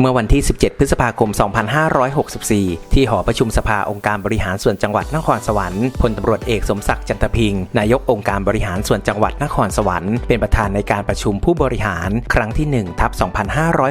เมื่อวันที่ 17 พฤษภาคม 2564 ที่หอประชุมสภาองค์การบริหารส่วนจังหวัดนครสวรรค์พลตำรวจเอกสมศักดิ์จันทพิงนายกองค์การบริหารส่วนจังหวัดนครสวรรค์เป็นประธานในการประชุมผู้บริหารครั้งที่1ทับ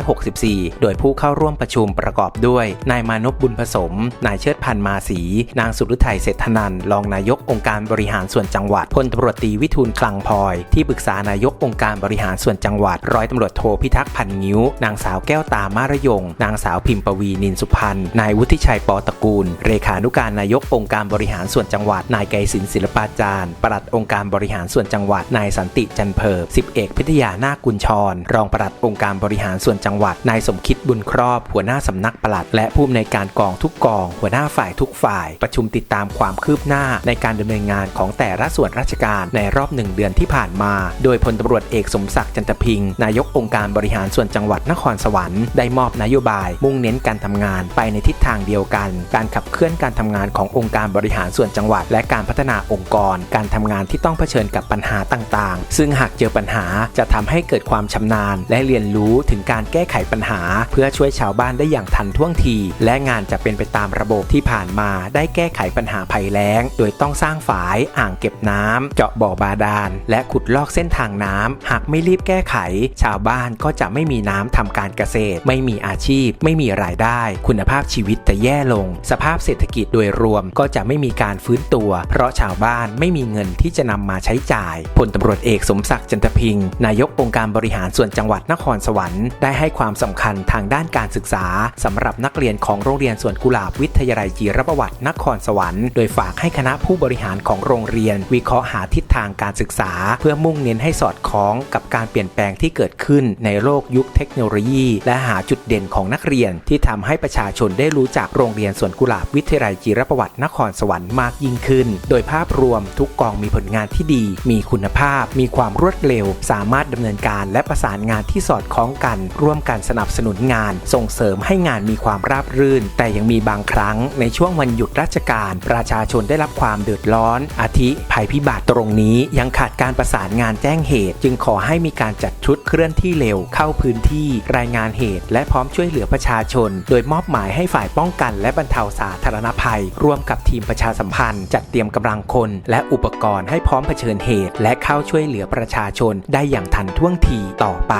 2564 โดยผู้เข้าร่วมประชุมประกอบด้วย นายมานพบุญผสม นายเชิดพันธ์มาศีนางสุรุทัยเศรษฐนันรองนายกองค์การบริหารส่วนจังหวัดพลตำรวจตีวิทูลคลังพลอย ที่ปรึกษานายกองค์การบริหารส่วนจังหวัด ร้อยตำรวจโทพิทักษ์พันงิ้วนางสาวแก้วตามารยง นางสาวพิมพ์ปวีนินสุพันธ์นายวุฒิชัยปอตระกูล เลขานุการนายกองค์การบริหารส่วนจังหวัด นายไกรศิลป์ศิลปาจารย์ ปลัดองค์การบริหารส่วนจังหวัด นายสันติจันเพิบสิบเอกพิทยานาคกุลชร รองปลัดองค์การบริหารส่วนจังหวัด นายสมคิดบุญครอบ หัวหน้าสำนักปลัด และผู้อำนวยการกองทุกกอง หัวหน้าฝ่ายทุกฝ่าย ประชุมติดตามความคืบหน้าในการดำเนินงานของแต่ละส่วนราชการในรอบหนึ่งเดือนที่ผ่านมา โดยพลตำรวจเอกสมศักดิ์จันทพิง นายกองค์การบริหารส่วนจังหวัดนครสวรรค์ได้มอบนโยบาย มุ่งเน้นการทำงานไปในทิศทางเดียวกัน การขับเคลื่อนการทำงานขององค์การบริหารส่วนจังหวัด และการพัฒนาองค์กร การทำงานที่ต้องเผชิญกับปัญหาต่างๆ ซึ่งหากเจอปัญหาจะทำให้เกิดความชำนาญ และเรียนรู้ถึงการแก้ไขปัญหา เพื่อช่วยชาวบ้านได้อย่างทันท่วงที และงานจะเป็นไปตามระบบที่ผ่านมาได้แก้ไขปัญหาภัยแล้ง โดยต้องสร้างฝายอ่างเก็บน้ำเจาะบ่อบาดาลและขุดลอกเส้นทางน้ำหากไม่รีบแก้ไข ชาวบ้านก็จะไม่มีน้ำทำการเกษตร ไม่มีีอาชีพ ไม่มีรายได้ คุณภาพชีวิตจะแย่ลง สภาพเศรษฐกิจโดยรวมก็จะไม่มีการฟื้นตัว เพราะชาวบ้านไม่มีเงินที่จะนำมาใช้จ่ายพลตำรวจเอกสมศักดิ์จันทพิงค์นายกองค์การบริหารส่วนจังหวัดนครสวรรค์ได้ให้ความสำคัญทางด้านการศึกษาสำหรับนักเรียนของโรงเรียนสวนกุหลาบวิทยาลัยจีรประวัตินครสวรรค์ โดยฝากให้คณะผู้บริหารของโรงเรียน วิเคราะห์หาทิศ ทางการศึกษา เพื่อมุ่งเน้นให้สอดคล้องกับการเปลี่ยนแปลงที่เกิดขึ้นในโลกยุคเทคโนโลยี และหาจุดเด่นของนักเรียน ที่ทำให้ประชาชนได้รู้จักโรงเรียนสวนกุหลาบวิทยาลัยจีรประวัตินครสวรรค์มากยิ่งขึ้น โดยภาพรวมทุกกองมีผลงานที่ดี มีคุณภาพ มีความรวดเร็ว สามารถดำเนินการและประสานงานที่สอดคล้องกัน ร่วมกันสนับสนุนงาน ส่งเสริมให้งานมีความราบรื่น แต่ยังมีบางครั้งในช่วงวันหยุดราชการ ประชาชนได้รับความเดือดร้อน อาทิภัยพิบัติตรงนี้นี้ยังขาดการประสานงานแจ้งเหตุ จึงขอให้มีการจัดชุดเคลื่อนที่เร็วเข้าพื้นที่รายงานเหตุ และพร้อมช่วยเหลือประชาชน โดยมอบหมายให้ฝ่ายป้องกัน และบรรเทาสาธารณภัย ร่วมกับทีมประชาสัมพันธ์ จัดเตรียมกำลังคน และอุปกรณ์ให้พร้อมเผชิญเหตุ และเข้าช่วยเหลือประชาชนได้อย่างทันท่วงทีต่อไป